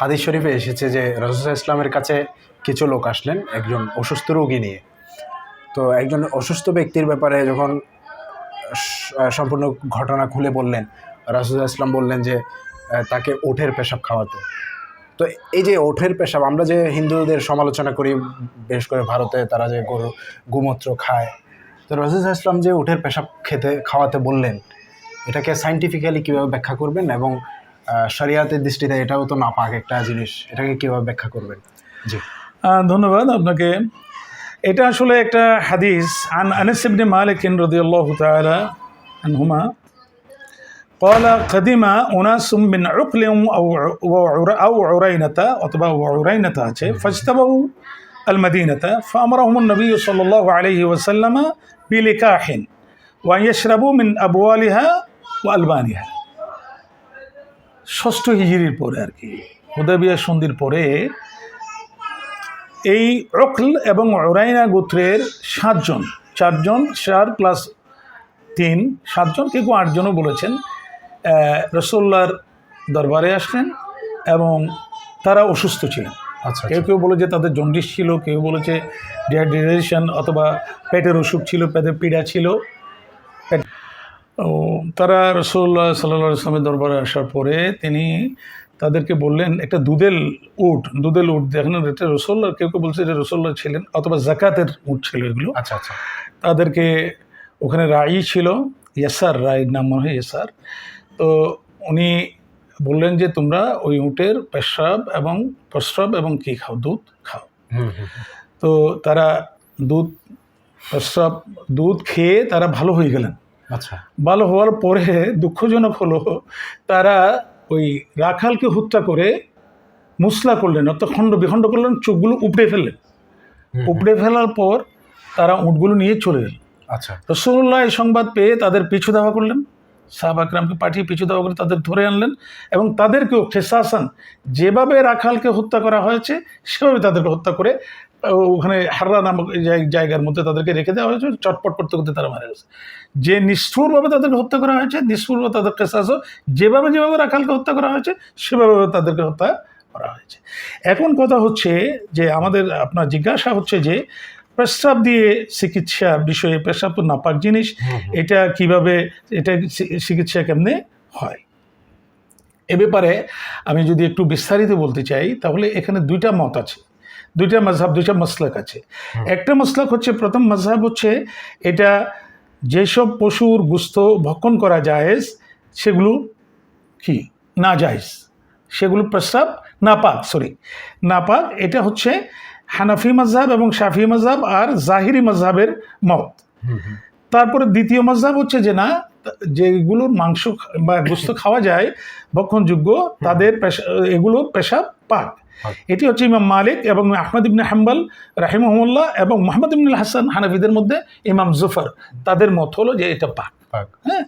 হাদিস শরীফে এসেছে যে রসুল ইসলামের কাছে কিছু লোক আসলেন একজন অসুস্থ রোগী নিয়ে। তো একজন অসুস্থ ব্যক্তির ব্যাপারে যখন সম্পূর্ণ ঘটনা খুলে বললেন, রাসুল ইসলাম বললেন যে তাকে ওঠের পেশাব খাওয়াতে। তো এই যে ওঠের পেশাব, আমরা যে হিন্দুদের সমালোচনা করি বেশ করে ভারতে তারা যে গরু, গোমূত্র খায়, তো রাসুল ইসলাম যে ওঠের পেশাব খেতে, খাওয়াতে বললেন, এটাকে সাইন্টিফিক্যালি কীভাবে ব্যাখ্যা করবেন এবং শরিয়াতের দৃষ্টিতে এটাও তো নাপাক একটা জিনিস এটাকে কীভাবে ব্যাখ্যা করবেন জি আহ, ধন্যবাদ আপনাকে এটা আসলে একটা হাদিস আন আনিস ইবনে মালিক রাদিয়াল্লাহু তাআলা আনহুমা قال قدم أناس من عقل أو عر- أو عرينة أتبع عرينة আছে فاجتبوا المدينة فأمرهم النبي صلى الله عليه وسلم بلكاح وأن يشربوا من أبوالها وألبانها ষষ্ঠ হিজরির পরে আর কি। হুদাবিয়া সন্ধির পরে এই অকল এবং ওরাইনা গোত্রের সাতজন চারজন চার প্লাস তিন সাতজন কেউ কেউ আটজনও বলেছেন রসোল্লার দরবারে আসলেন এবং তারা অসুস্থ ছিলেন। আচ্ছা কেউ কেউ বলে যে তাদের জন্ডিস ছিল কেউ বলেছে ডিহাইড্রেশন অথবা পেটের অসুখ ছিল পেটের পীড়া ছিল। তারা রসুল্লাহ সাল্লা আসলামের দরবারে আসার পরে তিনি তাদেরকে বললেন একটা দুধেল উট দুধেল উট দেখেন এটা রসোল্লা কেউ কেউ বলছে যে রসোল্লা ছিলেন অথবা জাকাতের উট ছিল এগুলো। আচ্ছা আচ্ছা। তাদেরকে ওখানে রাই ছিল ইয়াসার রায়ের নাম মনে হয় ইয়াসার। তো উনি বললেন যে তোমরা ওই উটের পেশাব এবং প্রস্রাব এবং কী খাও? দুধ খাও। তো তারা দুধ প্রস্রাব দুধ খেয়ে তারা ভালো হয়ে গেলেন। ভালো হওয়ার পরে দুঃখজনক হলো তারা ওই রাখালকে হত্যা করে মুসলা করলেন অর্থাৎ খণ্ড বিখণ্ড করলেন চোখগুলো উপড়ে ফেললেন। উপড়ে ফেলার পর তারা উটগুলো নিয়ে চলে গেলেন আচ্ছা। রসুল্লাহ এই সংবাদ পেয়ে তাদের পিছু ধাওয়া করলেন সাহাব আকরামকে পাঠিয়ে পিছু ধাওয়া করে তাদের ধরে আনলেন এবং তাদেরকেও খেসাসান যেভাবে রাখালকে হত্যা করা হয়েছে সেভাবে তাদেরকে হত্যা করে ওখানে হাররা নামক জায়গার মধ্যে তাদেরকে রেখে দেওয়া হয়েছে চটপট করতে করতে তারা মারা গেছে। যে নিষ্ঠুরভাবে তাদেরকে হত্যা করা হয়েছে নিষ্ঠুরভাবে তাদের খেসাস যেভাবে যেভাবে রাখালকে হত্যা করা হয়েছে সেভাবে তাদেরকে হত্যা করা হয়েছে। এখন কথা হচ্ছে যে আমাদের আপনার জিজ্ঞাসা হচ্ছে যে প্রস্রাব দিয়ে চিকিৎসা বিষয়ে প্রস্রাব তো নাপাক জিনিস। এটা কীভাবে এটা চিকিৎসা কেমনে হয়? এ ব্যাপারে আমি যদি একটু বিস্তারিত বলতে চাই তাহলে এখানে দুইটা মত আছে। দুইটা মজহাব দুইটা মসলাক আছে। একটা মসলাক হচ্ছে প্রথম মজহাব হচ্ছে এটা যেসব পশুর গুস্ত ভক্ষণ করা যায় সেগুলো কি? না জায়েজ। সেগুলো প্রস্রাব নাপাক সরি নাপাক। এটা হচ্ছে হানাফি মজহাব এবং শাফি মজহাব আর জাহিরি মজহাবের মত। তারপরে দ্বিতীয় মজহাব হচ্ছে যে না যেগুলোর মাংস বা গোস্ত খাওয়া যায় ভক্ষণযোগ্য তাদের পেশা- পেশাব পাক পাক। এটি হচ্ছে ইমাম মালিক এবং আহমদ ইবনে হাম্বাল রাহিমহমুল্লাহ এবং মোহাম্মদ ইবনুল হাসান হানাফিদের মধ্যে ইমাম জুফার। তাদের মত হলো যে এটা পাক। পাক। হ্যাঁ?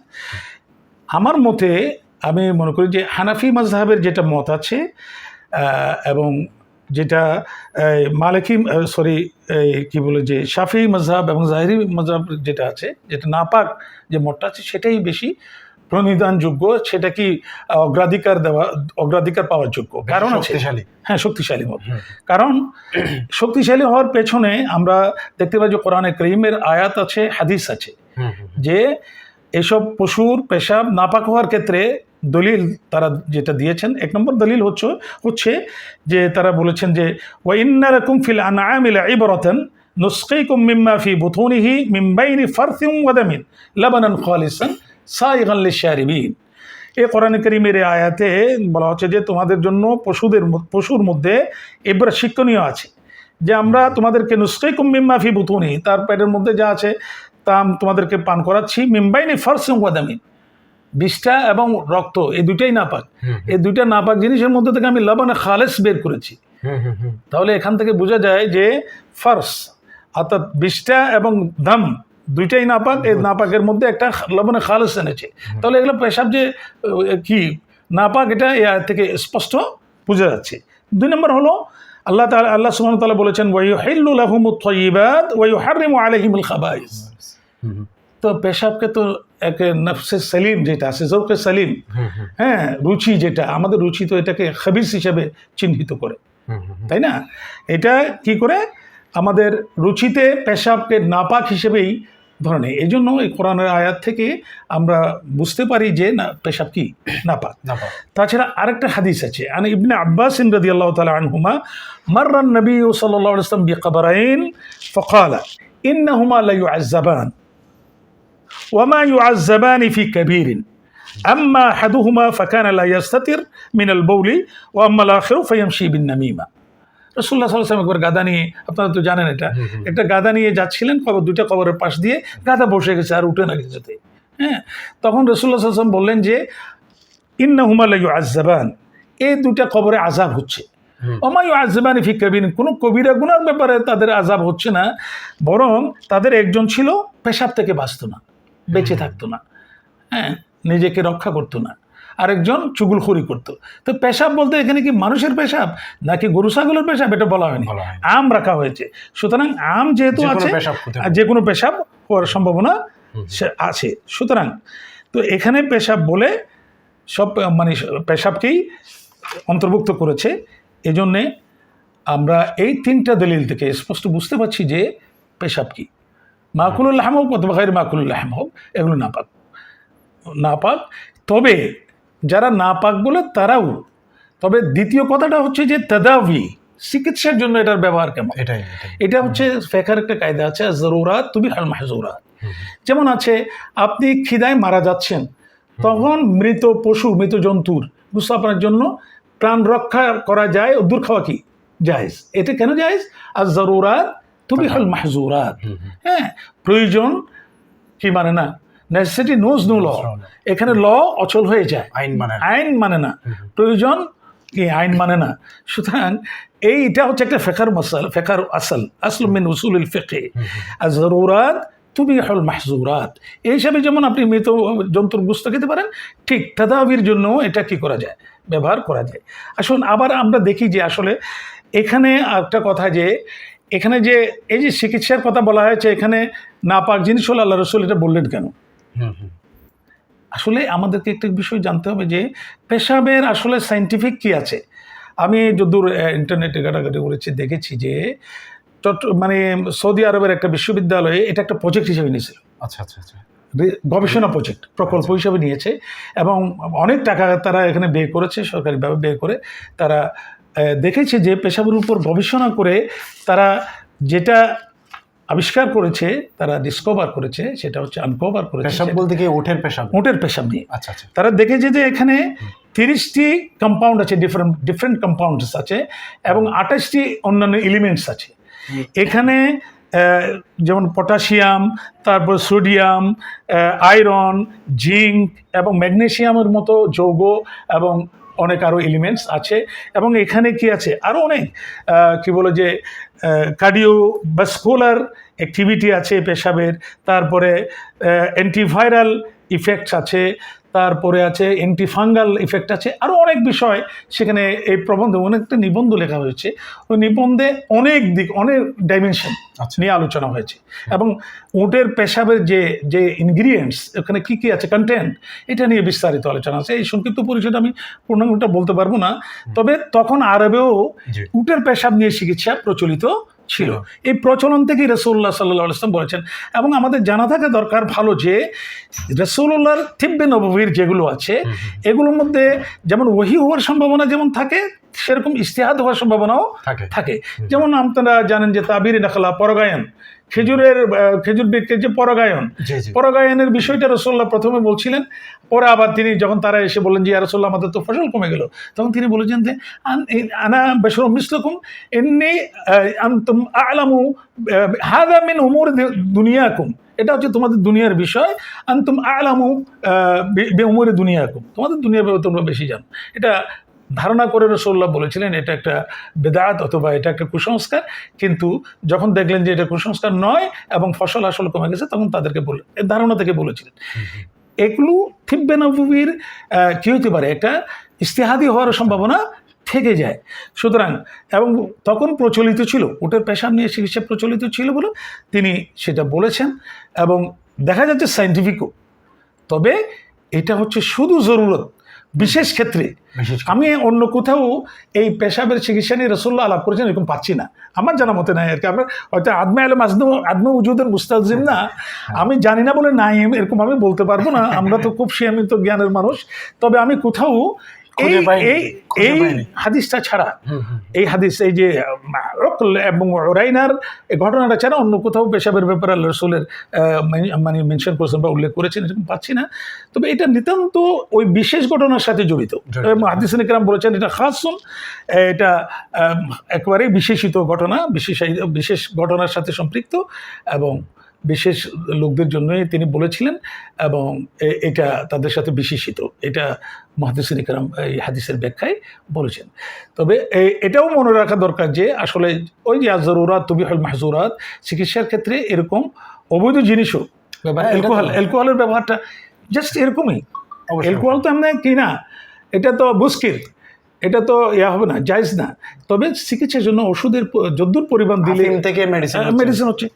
আমার মতে আমি মনে করি যে হানাফি মাজহাবের যেটা মত আছে এবং যেটা মালিকি সরি কি বলে যে শাফি মজহাব এবং জাহিরি মজহাব যেটা আছে যেটা নাপাক যে মতটা আছে সেটাই বেশি প্রণিধানযোগ্য সেটা কি অগ্রাধিকার দেওয়া অগ্রাধিকার পাওয়ার যোগ্য? কারণ শক্তিশালী। হ্যাঁ শক্তিশালী মত কারণ শক্তিশালী হওয়ার পেছনে আমরা দেখতে পাই যে কোরআনে করিমের আয়াত আছে হাদিস আছে। যে এসব পশুর পেশাব নাপাক হওয়ার ক্ষেত্রে দলিল তারা যেটা দিয়েছেন এক নম্বর দলিল হচ্ছে হচ্ছে যে তারা বলেছেন যে ওয়াইন্নারকুম ফিল আনআমিল ইবরাতান নুসকিকুম মিম্মা ফি বুতুনিহি মিন বাইনি ফারথিন ওয়া দামিন লাবানান খালিসান সাইগান লিশারিবিন এই কোরআন করিমের আয়াতে বলা হচ্ছে যে তোমাদের জন্য পশুদের পশুর মধ্যে এবার শিক্ষণীয় আছে। যে আমরা তোমাদেরকে নুসকাই মিম্মা ফি বুতুনি তার পেটের মধ্যে যা আছে তা আম- তোমাদেরকে পান করাচ্ছি মিম্বাইনি ফার্সিং ওয়াদামিন বিষটা এবং রক্ত এই দুইটাই নাপাক। এই দুইটা নাপাক জিনিসের মধ্যে থেকে আমি লবণে খালেস বের করেছি। তাহলে এখান থেকে বোঝা যায় যে ফার্স অর্থাৎ বিষটা এবং দাম দুইটাই নাপাক এই নাপাকের মধ্যে একটা লবণে খালেস এনেছে। তাহলে এগুলো পেশাব যে কি নাপাক এটা এ থেকে স্পষ্ট বোঝা যাচ্ছে। দুই নম্বর হলো আল্লাহ তাআলা আল্লাহ ওয়া তাআলা বলেছেন ওয়াইউহিল্লু লাহুমুত তাইয়্যিবাত ওয়া ইউহাররিমু আলাইহিমুল খাবাইস। হুম, হুম। তো পেশাবকে তো এক নফসে সেলিম যেটা আছে জৌকে সেলিম। হ্যাঁ রুচি যেটা আমাদের রুচি তো এটাকে খাবিস হিসাবে চিহ্নিত করে। তাই না? এটা কি করে? আমাদের রুচিতে পেশাবকে নাপাক হিসেবেই ধরে নেয় এই জন্য এই কোরআনের আয়াত থেকে আমরা বুঝতে পারি যে না পেশাব কি নাপাক না পাও। তাছাড়া আরেকটা হাদিস আছে আন ইবনে আব্বাস রাদিয়াল্লাহু তাআলা আনহুমা মাররা নবী সাল্লাল্লাহু আলাইহি ওয়াসাল্লাম বিকবরাইন فقال انهما لا يعذبان وما يعذبان في كبير اما احدهما فكان لا يستتر من البول واما الاخر فيمشي بالنميمه রসুল্লাহ সাল্লাম একবার গাদা নিয়ে আপনারা তো জানেন এটা একটা গাদা নিয়ে যাচ্ছিলেন কবর দুইটা কবরের পাশ দিয়ে গাদা বসে গেছে আর উঠে না কিছুতে হ্যাঁ তখন রসুল্লাহ সাল্লাম বললেন যে ইন্না হুমালাইু আজাবান এই দুইটা কবরে আজাব হচ্ছে। অমায়ু আজবান ফি কবিন কোনো কবিরা গুনার ব্যাপারে তাদের আজাব হচ্ছে না বরং তাদের একজন ছিল পেশাব থেকে বাঁচত না বেঁচে থাকতো না। হ্যাঁ নিজেকে রক্ষা করতো না। আরেকজন চুগুলখুরি করতো। তো পেশাব বলতে এখানে কি মানুষের পেশাব? নাকি গরু ছাগলের পেশাব? এটা বলা হয়নি। আম রাখা হয়েছে। সুতরাং আম যেহেতু আছে যে কোনো পেশাব হওয়ার সম্ভাবনা সে আছে। সুতরাং তো এখানে পেশাব বলে সব মানে পেশাবকেই অন্তর্ভুক্ত করেছে। এজন্যে আমরা এই তিনটা দলিল থেকে স্পষ্ট বুঝতে পারছি যে পেশাব কি। মাকুলুল আহম হোক অথবা গাইর মাকুলুল আহম হোক এগুলো নাপাক। নাপাক। তবে যারা না পাক বলে তারাও। তবে দ্বিতীয় কথাটা হচ্ছে যে তাদাবি চিকিৎসার জন্য এটার ব্যবহার কেমন? এটাই এটা হচ্ছে ফেকার একটা কায়দা আছে জরুরাত তুমি হাল মাহজুরাত। যেমন আছে আপনি খিদায় মারা যাচ্ছেন তখন মৃত পশু মৃত জন্তুর বুঝতে আপনার জন্য প্রাণ রক্ষা করা যায় ও দূর খাওয়া কি? জায়েজ। এটা কেন জায়েজ? আর জরুরাত তুমি হাল মাহজুরাত। হ্যাঁ প্রয়োজন কি মানে না? নেসেসিটি নোজ নো ল এখানে ল অচল হয়ে যায়। আইন মানে আইন মানে না। প্রয়োজন কি? আইন মানে না। সুতরাং এইটা হচ্ছে একটা ফেকার মশাল ফেকার আসল। আসল মিন উসুল ফেকে আর জরুরাত তুমি হল মাহজুরাত এই হিসাবে যেমন আপনি মৃত জন্তুর গুস্ত খেতে পারেন ঠিক তাদাবির জন্য এটা কি করা যায়? ব্যবহার করা যায়। আসুন আবার আমরা দেখি যে আসলে এখানে একটা কথা যে এখানে যে এই যে চিকিৎসার কথা বলা হয়েছে এখানে নাপাক জিনিস হলো আল্লাহ রসুল এটা বললেন কেন? আসলে আমাদেরকে একটা বিষয় জানতে হবে যে পেশাবের আসলে সাইন্টিফিক কি আছে? আমি যদূর ইন্টারনেটে ঘাটাঘাটি করেছি দেখেছি যে চট্ট মানে সৌদি আরবের একটা বিশ্ববিদ্যালয়ে এটা একটা প্রজেক্ট হিসেবে নিয়েছিল। আচ্ছা আচ্ছা আচ্ছা। গবেষণা প্রজেক্ট প্রকল্প হিসাবে নিয়েছে এবং অনেক টাকা তারা এখানে ব্যয় করেছে সরকারিভাবে ব্যয় করে। তারা দেখেছে যে পেশাবের উপর গবেষণা করে তারা যেটা আবিষ্কার করেছে তারা ডিসকভার করেছে সেটা হচ্ছে আনকভার করেছে পেশাব বলতে কি ওঠের পেশাব? উটের পেশাব নিয়ে। আচ্ছা আচ্ছা। তারা দেখেছে যে এখানে তিরিশটি কম্পাউন্ড আছে ডিফারেন্ট ডিফারেন্ট কম্পাউন্ডস আছে এবং আঠাশটি অন্যান্য এলিমেন্টস আছে। এখানে যেমন পটাশিয়াম তারপর সোডিয়াম আয়রন জিঙ্ক এবং ম্যাগনেশিয়ামের মতো যৌগ এবং অনেক আরও এলিমেন্টস আছে। এবং এখানে কি আছে? আরও অনেক কি বলে যে কার্ডিও ভাস্কুলার অ্যাক্টিভিটি আছে পেশাবের। তারপরে অ্যান্টিভাইরাল ইফেক্টস আছে। তারপরে আছে অ্যান্টিফাঙ্গাল ইফেক্ট আছে। আরও অনেক বিষয় সেখানে এই প্রবন্ধে অনেকটা নিবন্ধ লেখা হয়েছে। ওই নিবন্ধে অনেক দিক অনেক ডাইমেনশন আচ্ছা। নিয়ে আলোচনা হয়েছে। এবং উটের পেশাবের যে যে ইনগ্রিডিয়েন্টস ওখানে কী কী আছে কন্টেন্ট এটা নিয়ে বিস্তারিত আলোচনা আছে। এই সংক্ষিপ্ত পরিচয় আমি পূর্ণাঙ্গটা বলতে পারব না। তবে তখন আরবেও উটের পেশাব নিয়ে চিকিৎসা প্রচলিত ছিল। এই প্রচলন থেকেই রসুল্লাহ সাল্লাহ ইসলাম বলেছেন এবং আমাদের জানা থাকা দরকার ভালো যে রসুল্লাহর থিব্বে নবীর যেগুলো আছে এগুলোর মধ্যে যেমন ওহি হওয়ার সম্ভাবনা যেমন থাকে সেরকম ইস্তেহাদ হওয়ার সম্ভাবনাও থাকে। থাকে। যেমন আপনারা জানেন যে তাবির নাখলা পরগায়ন খেজুরের খেজুর বৃক্ষের যে পরগায়ন পরগায়নের বিষয়টা রসোল্লা প্রথমে বলছিলেন পরে আবার তিনি যখন তারা এসে বললেন যে রসোল্লাহ আমাদের তো ফসল কমে গেল। তখন তিনি বলেছেন যে আন- বেসর মিসলকুম এমনি আনতুম আলামু হাদা মিন উমুর দুনিয়াকুম। এটা হচ্ছে তোমাদের দুনিয়ার বিষয়। আনতুম আলামু বে উমরে দুনিয়াকুম। তোমাদের দুনিয়ার ব্যাপারে তোমরা বেশি জানো। এটা ধারণা করে রসোল্লাহ বলেছিলেন, এটা একটা বেদাত অথবা এটা একটা কুসংস্কার। কিন্তু যখন দেখলেন যে এটা কুসংস্কার নয় এবং ফসল আসল কমে গেছে, তখন তাদেরকে বলে ধারণা থেকে বলেছিলেন। এগুলো থিব্বে নবীর কী হতে পারে? একটা ইস্তেহাদি হওয়ার সম্ভাবনা থেকে যায়। সুতরাং, এবং তখন প্রচলিত ছিল, উটের পেশা নিয়ে চিকিৎসা প্রচলিত ছিল বলে তিনি সেটা বলেছেন। এবং দেখা যাচ্ছে সাইন্টিফিকও তবে এটা হচ্ছে শুধু জরুরত। বিশেষ ক্ষেত্রে আমি অন্য কোথাও এই পেশাবের চিকিৎসা নিয়ে রসুল্লাহ আলাপ করেছেন এরকম পাচ্ছি না। আমার জানা মতে নাই আর কি। আমরা হয়তো আদমা আলম আজম আদমা উজুদের মুস্তাজিম না। আমি জানি না বলে নাই এরকম আমি বলতে পারব না। আমরা তো খুব সীমিত জ্ঞানের মানুষ। তবে আমি কোথাও এই এই এই হাদিসটা ছাড়া। এই হাদিস এই যে রকল এবং ওরাইনার এই ঘটনাটা ছাড়া অন্য কোথাও পেশাবের ব্যাপারে আল্লাহ রসুলের মানে- মানে মেনশন করেছেন বা উল্লেখ করেছেন এরকম পাচ্ছি না তবে এটা নিতান্ত ওই বিশেষ ঘটনার সাথে জড়িত। এবং হাদিস নিকরাম বলেছেন এটা খাসুন এটা আহ, একেবারেই বিশেষিত ঘটনা বিশেষ বিশেষ ঘটনার সাথে সম্পৃক্ত এবং বিশেষ লোকদের জন্যই তিনি বলেছিলেন এবং এটা তাদের সাথে বিশেষিত। এটা মহাদিসিন ইকরাম এই হাদিসের ব্যাখ্যায় বলেছেন। তবে এটাও মনে রাখা দরকার যে আসলে ওই যে আজরুরাত তুবিহল মাহজুরাত চিকিৎসার ক্ষেত্রে এরকম অবৈধ জিনিসও অ্যালকোহল অ্যালকোহলের ব্যবহারটা জাস্ট এরকমই। অ্যালকোহল তো এমনি কি না? এটা তো বুস্কির এটা তো ইয়া হবে না জায়জ না। তবে চিকিৎসার জন্য ওষুধের যদ্দুর পরিমাণ দিলে থেকে মেডিসিন মেডিসিন হচ্ছে।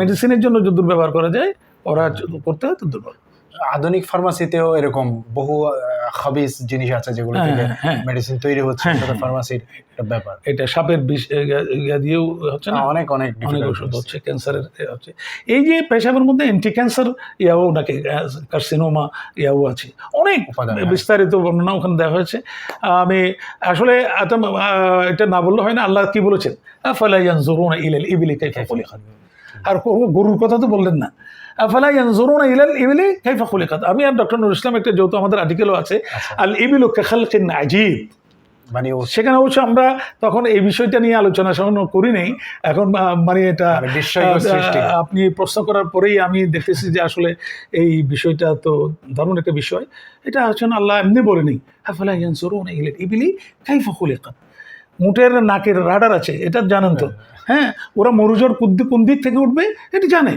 মেডিসিনের জন্য যদ্দুর ব্যবহার করা যায় ওরা করতে হয় তদ্দুর ব্যবহার। আধুনিক ফার্মাসিতেও এরকম বহু খাবিজ জিনিস আছে যেগুলো হ্যাঁ, থেকে হ্যাঁ। মেডিসিন তৈরি হচ্ছে হ্যাঁ, সেটা ফার্মাসির একটা ব্যাপার। এটা সাপের বিষ দিয়েও হচ্ছে না? অনেক অনেক অনেক ওষুধ হচ্ছে। ক্যান্সারের হচ্ছে। এই যে পেশাবের মধ্যে অ্যান্টি ক্যান্সার ইয়াও নাকি কার্সিনোমা ইয়াও আছে। অনেক উপাদান, হ্যাঁ। বিস্তারিত বর্ণনা ওখানে দেওয়া হয়েছে। আমি আসলে এটা না বললে হয় না আল্লাহ কি বলেছেন? আফালা ইয়ানজুরুনা ইলাল ইবিলি কাইফা খুলিকাত। আর গরু- গরুর কথা তো বললেন না। আফালা ইয়ানজুরুনা ইলাল ইবিলি কাইফা খুলিকাত। আমি আর ডক্টর নুরুল ইসলাম একটা যেহেতু আমাদের আর্টিকেলও আছে আচ্ছা। আল ইবিলু কাখালকিন আজীব মানে সেখানে অবশ্য আমরা তখন এই বিষয়টা নিয়ে আলোচনা সামান্য করি নেই। এখন মানে এটা মানে আপনি প্রশ্ন করার পরেই আমি দেখতেছি যে আসলে এই বিষয়টা তো দারুণ একটা বিষয়। এটা হচ্ছে আল্লাহ এমনি বলেনি ইয়ানসুরুন ইলাল ইবিলি কাইফা খুলিকাত। উটের নাকের রাডার আছে এটা জানেন তো। হ্যাঁ ওরা মরুজর কুদ্দি কুন্দির কোন দিক থেকে উঠবে এটি জানে।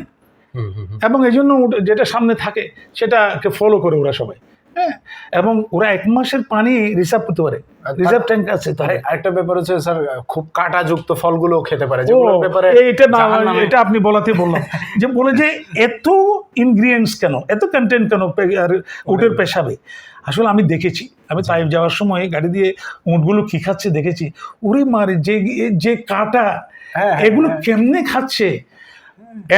এবং এই জন্য যেটা সামনে থাকে সেটাকে ফলো করে ওরা সবাই। হ্যাঁ এবং ওরা এক মাসের পানি রিজার্ভ করতে পারে। রিজার্ভ ট্যাঙ্ক আছে তাদের। আরেকটা ব্যাপার হচ্ছে স্যার খুব কাঁটাযুক্ত ফলগুলো খেতে পারে। যেগুলোর ব্যাপারে এটা না এটা আপনি বলাতে বললাম। যে বলে যে এত ইনগ্রিডিয়েন্টস কেন? এত কন্টেন্ট কেন উটের পেশাবে? আসলে আমি দেখেছি আমি তাইফ যাওয়ার সময় গাড়ি দিয়ে উটগুলো কি খাচ্ছে দেখেছি। উড়ে মারে যে যে কাটা হ্যাঁ, হ্যাঁ, এগুলো হ্যাঁ। কেমনে খাচ্ছে?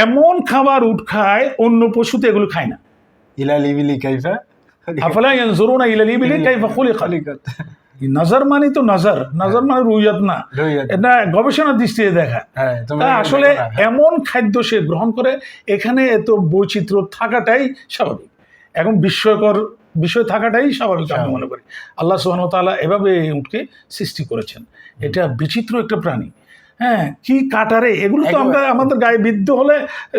এমন খাবার উট খায় অন্য পশুতে এগুলো খায় না। ইলা লিবিলি কাইফা আফলা ইয়ানজুরুনা ইলাল ইবিলি কাইফা খুলিকাত নজর মানে তো নজর নজর মানে রুইয়াত না এটা গবেষণার দৃষ্টিতে দেখা। হ্যাঁ আসলে হ্যাঁ। এমন খাদ্য সে গ্রহণ করে এখানে এত বৈচিত্র্য থাকাটাই স্বাভাবিক। এখন বিস্ময়কর বিষয় থাকাটাই স্বাভাবিক আমি মনে করি। আল্লাহ সুহান তাআলা এভাবে এই উটকে সৃষ্টি করেছেন। এটা বিচিত্র একটা প্রাণী। হ্যাঁ কি কাটারে? এগুলো তো আমরা আমাদের গায়ে বিদ্ধ হলে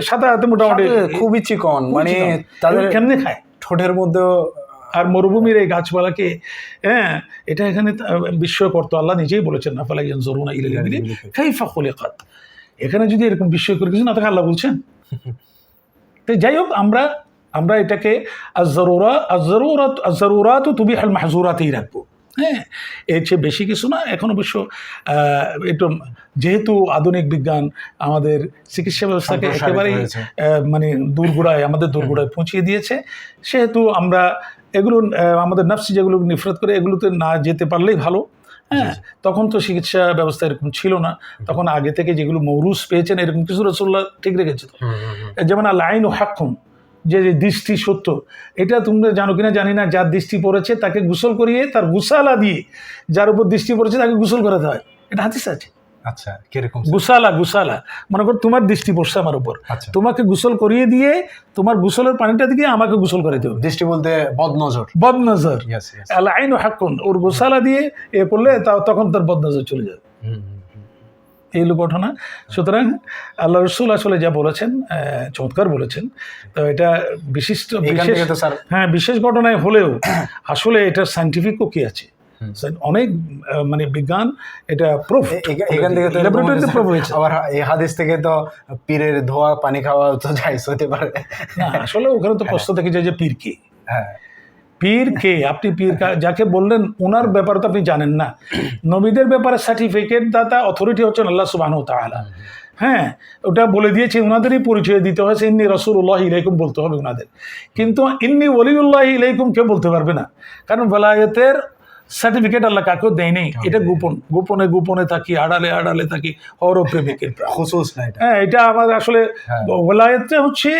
সাদা মোটামুটি খুবই চিকন মানে তাদের কেমনে খায়? ঠোঁটের মধ্যেও আর মরুভূমির এই গাছপালাকে হ্যাঁ এটা এখানে তা- করতো আল্লাহ নিজেই বলেছেন না ফালা ইয়ানজুরুনা ইলাল ইবিলি কাইফা খাত এখানে যদি এরকম বিস্ময়কর কিছু না তাকে আল্লাহ বলছেন। তো যাই হোক আমরা আমরা এটাকে আজরুরা আজরুরাত আজরুরাত তুমি হাল মাহজুরাতেই রাখব। হ্যাঁ এর চেয়ে বেশি কিছু না। এখন অবশ্য একটু যেহেতু আধুনিক বিজ্ঞান আমাদের চিকিৎসা ব্যবস্থাকে একেবারেই মানে দূরগোড়ায় আমাদের দূরগোড়ায় পৌঁছিয়ে দিয়েছে। সেহেতু আমরা এগুলো আমাদের নাফসি যেগুলো নিফরত করে এগুলোতে না যেতে পারলেই ভালো। হ্যাঁ তখন তো চিকিৎসা ব্যবস্থা এরকম ছিল না। তখন আগে থেকে যেগুলো মৌরুস পেয়েছেন এরকম কিছু রসুল্লাহ ঠিক রেখেছে যেমন আল আইন ও হাক্ষম যে যে দৃষ্টি সত্য এটা তোমরা জানো কিনা জানি না যার দৃষ্টি পড়েছে তাকে গুসল করিয়ে তার গুসালা দিয়ে যার উপর দৃষ্টি পড়েছে তাকে গুসল করাতে হয়। এটা হাতিস আছে। আচ্ছা কীরকম গুসালা গুসালা। মনে কর তোমার দৃষ্টি পড়ছে আমার উপর। আচ্ছা। তোমাকে গোসল করিয়ে দিয়ে তোমার গোসলের পানিটা দিকে আমাকে গোসল করে দেবে দৃষ্টি বলতে বদনজর। বদনজর। আল আইন হাক্কুন। ওর গোসালা দিয়ে এ করলে তখন তার বদনজর চলে যাবে এই হলো ঘটনা সুতরাং আল্লাহ রসুল আসলে যা বলেছেন চমৎকার বলেছেন। তো এটা বিশিষ্ট বিশেষ হ্যাঁ বিশেষ ঘটনায় হলেও আসলে এটার সাইন্টিফিকও কি আছে? অনেক মানে বিজ্ঞান এটা প্রুফ এখান থেকে তো ল্যাবরেটরিতে প্রুফ হয়েছে। আবার এই হাদিস থেকে তো পীরের ধোয়া পানি খাওয়া তো যাইস হতে পারে। আসলে ওখানে তো প্রশ্ন থেকে যে পীর কে? হ্যাঁ। পীর কে? আপনি পীর যাকে বললেন ওনার ব্যাপারে তো আপনি জানেন না। নবীদের ব্যাপারে সার্টিফিকেট দাতা অথরিটি হচ্ছেন আল্লাহ সুবাহ তাআলা। হ্যাঁ ওটা বলে দিয়েছে ওনাদেরই পরিচয় দিতে হয়েছে ইন্নি রসুল্লাহ ইলাইকুম বলতে হবে ওনাদের কিন্তু ইন্নি ওলিউল্লাহ ইলাইকুম কেউ বলতে পারবে না। কারণ বেলায়েতের সার্টিফিকেট আল্লাহ কাকেও দেয়নি এটা গোপন। গোপনে গোপনে থাকি আড়ালে আড়ালে থাকি হর প্রেমিকের খুসুস না হ্যাঁ এটা আমার আসলে হ্যাঁ। ওলায়তটা হচ্ছে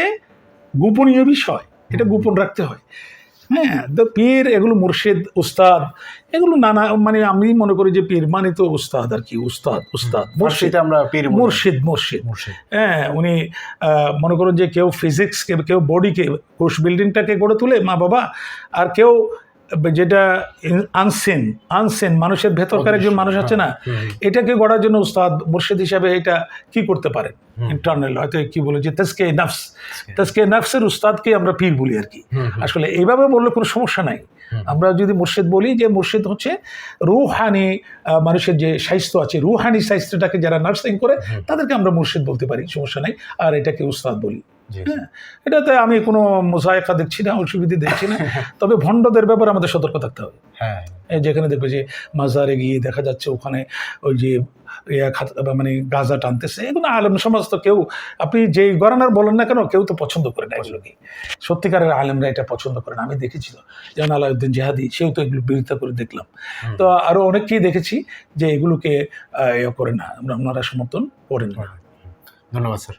গোপনীয় বিষয়। এটা গোপন রাখতে হয়। হ্যাঁ তো পীর এগুলো মুর্শিদ উস্তাদ এগুলো নানা মানে আমি মনে করি যে পীর মানে তো উস্তাদ আর কি উস্তাদ উস্তাদ মুর্শিদ আমরা পীর মুর্শিদ মুর্শিদ। মুর্শিদ। হ্যাঁ উনি মনে করুন যে কেউ ফিজিক্সকে কেউ বডিকে কোষ বিল্ডিংটাকে গড়ে তুলে মা বাবা আর কেউ যেটা আনসেন আনসেন মানুষের ভেতরকার একজন মানুষ আছে না এটাকে গড়ার জন্য উস্তাদ মুর্শিদ হিসাবে এটা কি করতে পারেন হুম। ইন্টারনাল হয়তো কি বলে যে তেসকে নাফস তেসকে নাফসের উস্তাদকে আমরা পীর বলি আর কি। আসলে এইভাবে বললে কোনো সমস্যা নাই। আমরা যদি মুর্শিদ বলি যে মুর্শিদ হচ্ছে রুহানি মানুষের যে স্বাস্থ্য আছে রুহানি স্বাস্থ্যটাকে যারা নার্সিং করে তাদেরকে আমরা মুর্শিদ বলতে পারি সমস্যা নাই। আর এটাকে উস্তাদ বলি। হ্যাঁ এটাতে আমি কোনো মোজায়কা দেখছি না অসুবিধে দেখছি না। তবে ভণ্ডদের ব্যাপারে আমাদের সতর্ক থাকতে হবে। হ্যাঁ যেখানে দেখবে যে মাজারে গিয়ে দেখা যাচ্ছে ওখানে ওই যে খাত- মানে গাঁজা টানতেছে এগুলো আলেম সমাজ তো কেউ আপনি যেই গরানার বলেন না কেন কেউ তো পছন্দ করে না এগুলোকে। সত্যিকারের আলেমরা এটা পছন্দ করে না। আমি দেখেছি তো যেমন আলাউদ্দিন জেহাদি সেও তো এগুলো বিরোধিতা করে দেখলাম। তো আরও অনেককেই দেখেছি যে এগুলোকে ইয়ে করে না আমরা ওনারা সমর্থন করেন না। ধন্যবাদ স্যার।